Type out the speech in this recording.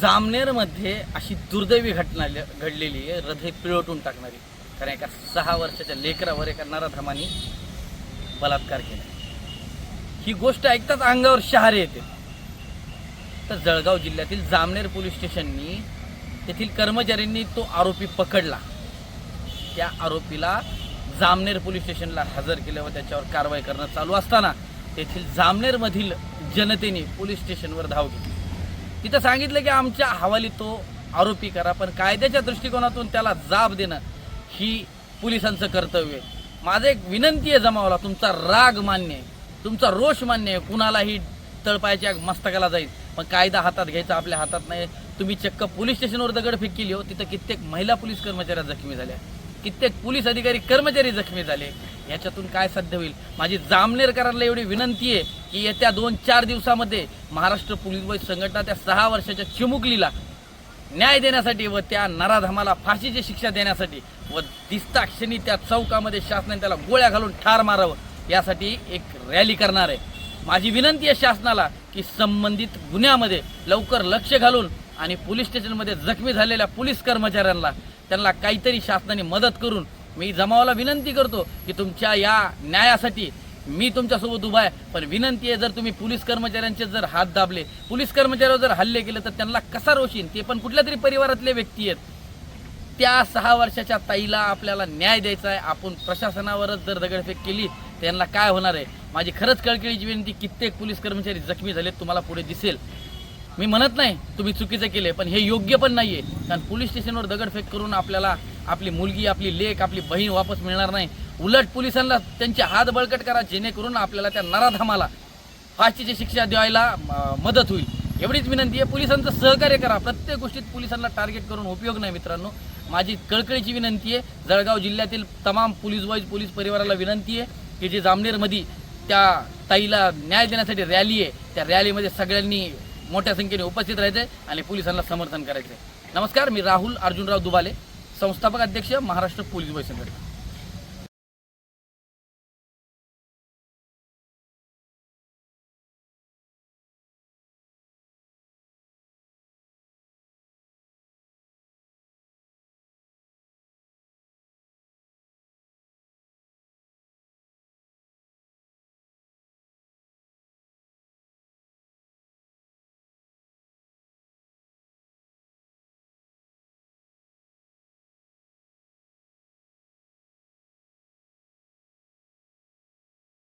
जामनेरमध्ये अशी दुर्दैवी घटना ल- घडलेली आहे. हृदय पिळवटून टाकणारी. कारण एका सहा वर्षाच्या लेकरावर एका नराधमानी बलात्कार केला. ही गोष्ट ऐकताच अंगावर शहारे येते. तर जळगाव जिल्ह्यातील जामनेर पोलीस स्टेशननी तेथील कर्मचाऱ्यांनी तो आरोपी पकडला. त्या आरोपीला जामनेर पोलीस स्टेशनला हजर केलं व त्याच्यावर कारवाई करणं चालू असताना तेथील जामनेरमधील जनतेने पोलीस स्टेशनवर धाव घेतली. तिथं सांगितलं की आमच्या हवाली तो आरोपी करा पण कायद्याच्या दृष्टिकोनातून त्याला जाब देणं ही पोलिसांचं कर्तव्य आहे. माझं एक विनंती आहे जमावाला तुमचा राग मान्य आहे तुमचा रोष मान्य आहे कुणालाही तळपायच्या मस्तकाला जाईल. पण कायदा हातात घ्यायचा आपल्या हातात नाही. तुम्ही चक्क पोलीस स्टेशनवर दगडफेक केली हो तिथं कित्येक महिला पोलीस कर्मचाऱ्या जखमी झाल्या. कित्येक पोलीस अधिकारी कर्मचारी जखमी झाले. याच्यातून काय साध्य होईल? माझी जामनेरकरांना एवढी विनंती आहे की येत्या दोन चार दिवसामध्ये महाराष्ट्र पोलीस बल संघटना त्या सहा वर्षाच्या चिमुकलीला न्याय देण्यासाठी व त्या नराधमाला फाशीची शिक्षा देण्यासाठी व दिसता क्षणी त्या चौकामध्ये शासनाने त्याला गोळ्या घालून ठार मारावं यासाठी एक रॅली करणार आहे. माझी विनंती आहे शासनाला की संबंधित गुन्ह्यामध्ये लवकर लक्ष घालून आणि पोलीस स्टेशनमध्ये जखमी झालेल्या पोलीस कर्मचाऱ्यांना त्यांना काहीतरी शासनाने मदत करून मी जमावाला विनंती करतो की तुमच्या या न्यायासाठी मी तुमच्यासोबत उभा आहे पण विनंती आहे जर तुम्ही पोलीस कर्मचाऱ्यांचे जर हात दाबले पोलीस कर्मचाऱ्यावर जर हल्ले केले तर त्यांना कसा रोशीन ते पण कुठल्या तरी परिवारातले व्यक्ती आहेत. त्या सहा वर्षाच्या ताईला आपल्याला न्याय द्यायचा आहे. आपण प्रशासनावरच जर दगडफेक केली तर यांना काय होणार आहे? माझी खरंच कळकळीची विनंती कित्येक पोलीस कर्मचारी जखमी झालेत तुम्हाला पुढे दिसेल. मी म्हणत नाही तुम्ही चुकीचं केले पण हे योग्य पण नाही आहे कारण पोलीस स्टेशनवर दगडफेक करून आपल्याला आपली मुलगी आपली लेख आपली बहीण वापस मिळणार नाही. उलट पोलिसांना त्यांचे हात बळकट करा जेणेकरून आपल्याला त्या नराधामाला फाशीची शिक्षा द्यायला मदत होईल. एवढीच विनंती आहे. पोलिसांचं सहकार्य करा. प्रत्येक गोष्टीत पोलिसांना टार्गेट करून उपयोग नाही मित्रांनो. माझी कळकळीची विनंती आहे. जळगाव जिल्ह्यातील तमाम पोलीस वाईज पोलीस परिवाराला विनंती आहे की जे जामनेरमध्ये त्या ताईला न्याय देण्यासाठी रॅली आहे त्या रॅलीमध्ये सगळ्यांनी मोठ्या संख्येने उपस्थित राहायचे आणि पोलिसांना समर्थन करायचे नमस्कार मी राहुल अर्जुनराव दुबाले संस्थापक अध्यक्ष महाराष्ट्र पोलीस वाईज संघटना.